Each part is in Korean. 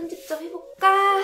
편집 좀 해볼까?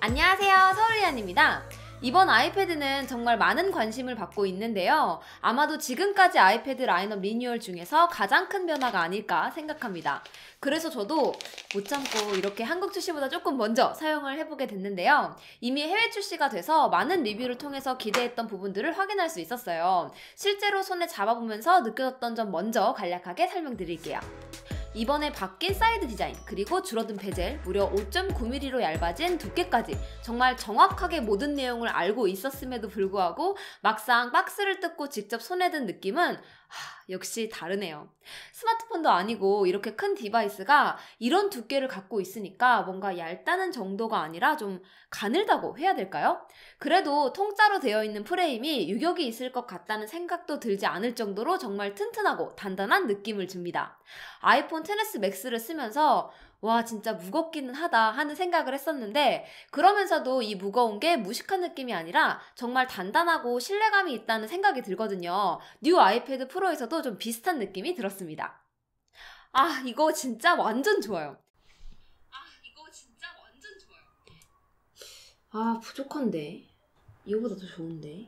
안녕하세요. 서울리안입니다. 이번 아이패드는 정말 많은 관심을 받고 있는데요. 아마도 지금까지 아이패드 라인업 리뉴얼 중에서 가장 큰 변화가 아닐까 생각합니다. 그래서 저도 못 참고 이렇게 한국 출시보다 조금 먼저 사용을 해보게 됐는데요. 이미 해외 출시가 돼서 많은 리뷰를 통해서 기대했던 부분들을 확인할 수 있었어요. 실제로 손에 잡아보면서 느껴졌던 점 먼저 간략하게 설명드릴게요. 이번에 바뀐 사이드 디자인, 그리고 줄어든 베젤, 무려 5.9mm로 얇아진 두께까지 정말 정확하게 모든 내용을 알고 있었음에도 불구하고 막상 박스를 뜯고 직접 손에 든 느낌은 하, 역시 다르네요. 스마트폰도 아니고 이렇게 큰 디바이스가 이런 두께를 갖고 있으니까 뭔가 얇다는 정도가 아니라 좀 가늘다고 해야 될까요? 그래도 통짜로 되어 있는 프레임이 유격이 있을 것 같다는 생각도 들지 않을 정도로 정말 튼튼하고 단단한 느낌을 줍니다. 아이폰 10s 맥스를 쓰면서 와, 진짜 무겁기는 하다 하는 생각을 했었는데, 그러면서도 이 무거운 게 무식한 느낌이 아니라 정말 단단하고 신뢰감이 있다는 생각이 들거든요. 뉴 아이패드 프로에서도 좀 비슷한 느낌이 들었습니다. 아, 이거 진짜 완전 좋아요. 아, 이거 진짜 완전 좋아요. 아, 부족한데. 이거보다 더 좋은데.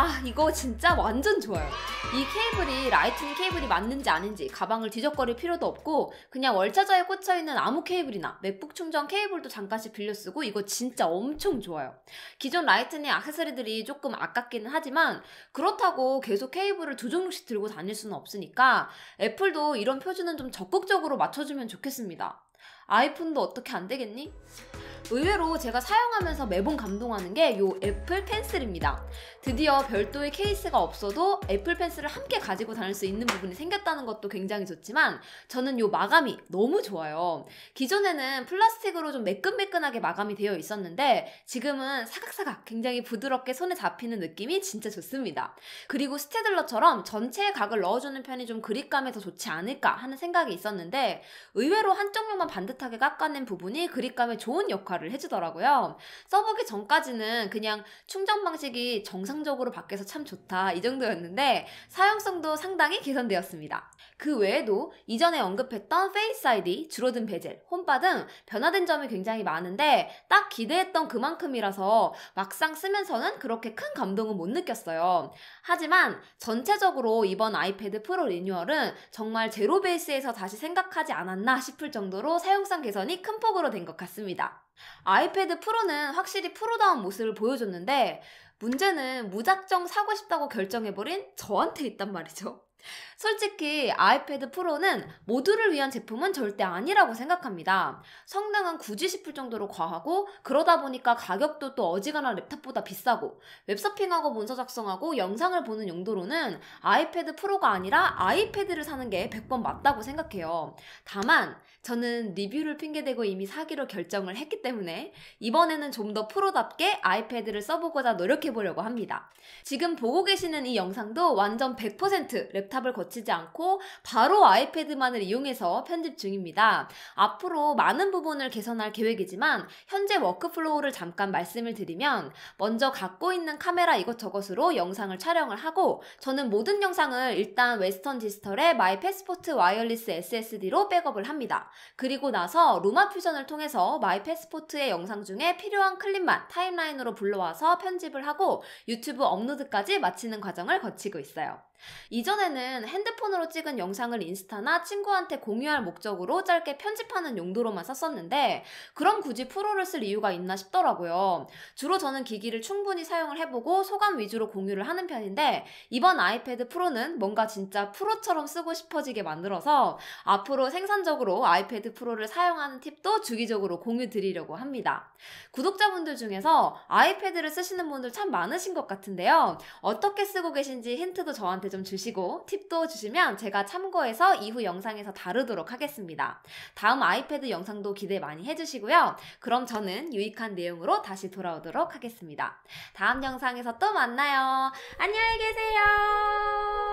아, 이거 진짜 완전 좋아요. 이 케이블이 라이트닝 케이블이 맞는지 아닌지 가방을 뒤적거릴 필요도 없고 그냥 월차저에 꽂혀있는 아무 케이블이나 맥북 충전 케이블도 잠깐씩 빌려 쓰고 이거 진짜 엄청 좋아요. 기존 라이트닝 액세서리들이 조금 아깝기는 하지만 그렇다고 계속 케이블을 두 종류씩 들고 다닐 수는 없으니까 애플도 이런 표준은 좀 적극적으로 맞춰주면 좋겠습니다. 아이폰도 어떻게 안 되겠니? 의외로 제가 사용하면서 매번 감동하는 게이 애플 펜슬입니다. 드디어 별도의 케이스가 없어도 애플 펜슬을 함께 가지고 다닐 수 있는 부분이 생겼다는 것도 굉장히 좋지만 저는 이 마감이 너무 좋아요. 기존에는 플라스틱으로 좀 매끈매끈하게 마감이 되어 있었는데 지금은 사각사각 굉장히 부드럽게 손에 잡히는 느낌이 진짜 좋습니다. 그리고 스테들러처럼 전체의 각을 넣어주는 편이 좀 그립감에 더 좋지 않을까 하는 생각이 있었는데 의외로 한쪽 면만 반듯 하게 깎아낸 부분이 그립감에 좋은 역할을 해주더라고요. 써보기 전까지는 그냥 충전 방식이 정상적으로 바뀌어서 참 좋다 이 정도였는데 사용성도 상당히 개선되었습니다. 그 외에도 이전에 언급했던 페이스 아이디, 줄어든 베젤, 홈바 등 변화된 점이 굉장히 많은데 딱 기대했던 그만큼이라서 막상 쓰면서는 그렇게 큰 감동은 못 느꼈어요. 하지만 전체적으로 이번 아이패드 프로 리뉴얼은 정말 제로 베이스에서 다시 생각하지 않았나 싶을 정도로 사용 성 개선이 큰 폭으로 된 것 같습니다. 아이패드 프로는 확실히 프로다운 모습을 보여줬는데 문제는 무작정 사고 싶다고 결정해버린 저한테 있단 말이죠. 솔직히 아이패드 프로는 모두를 위한 제품은 절대 아니라고 생각합니다. 성능은 굳이 싶을 정도로 과하고 그러다 보니까 가격도 또 어지간한 랩탑보다 비싸고 웹서핑하고 문서 작성하고 영상을 보는 용도로는 아이패드 프로가 아니라 아이패드를 사는 게 100번 맞다고 생각해요. 다만 저는 리뷰를 핑계대고 이미 사기로 결정을 했기 때문에 이번에는 좀 더 프로답게 아이패드를 써보고자 노력해보려고 합니다. 지금 보고 계시는 이 영상도 완전 100%랩 탑을 거치지 않고 바로 아이패드만을 이용해서 편집 중입니다. 앞으로 많은 부분을 개선할 계획이지만 현재 워크플로우를 잠깐 말씀을 드리면 먼저 갖고 있는 카메라 이것저것으로 영상을 촬영을 하고 저는 모든 영상을 일단 웨스턴 디지털의 마이 패스포트 와이어리스 SSD로 백업을 합니다. 그리고 나서 루마 퓨전을 통해서 마이 패스포트의 영상 중에 필요한 클립만 타임라인으로 불러와서 편집을 하고 유튜브 업로드까지 마치는 과정을 거치고 있어요. 이전에는 핸드폰으로 찍은 영상을 인스타나 친구한테 공유할 목적으로 짧게 편집하는 용도로만 썼었는데 그럼 굳이 프로를 쓸 이유가 있나 싶더라고요. 주로 저는 기기를 충분히 사용을 해보고 소감 위주로 공유를 하는 편인데 이번 아이패드 프로는 뭔가 진짜 프로처럼 쓰고 싶어지게 만들어서 앞으로 생산적으로 아이패드 프로를 사용하는 팁도 주기적으로 공유 드리려고 합니다. 구독자분들 중에서 아이패드를 쓰시는 분들 참 많으신 것 같은데요. 어떻게 쓰고 계신지 힌트도 저한테 저한테 좀 주시고 팁도 주시면 제가 참고해서 이후 영상에서 다루도록 하겠습니다. 다음 아이패드 영상도 기대 많이 해주시고요. 그럼 저는 유익한 내용으로 다시 돌아오도록 하겠습니다. 다음 영상에서 또 만나요. 안녕히 계세요.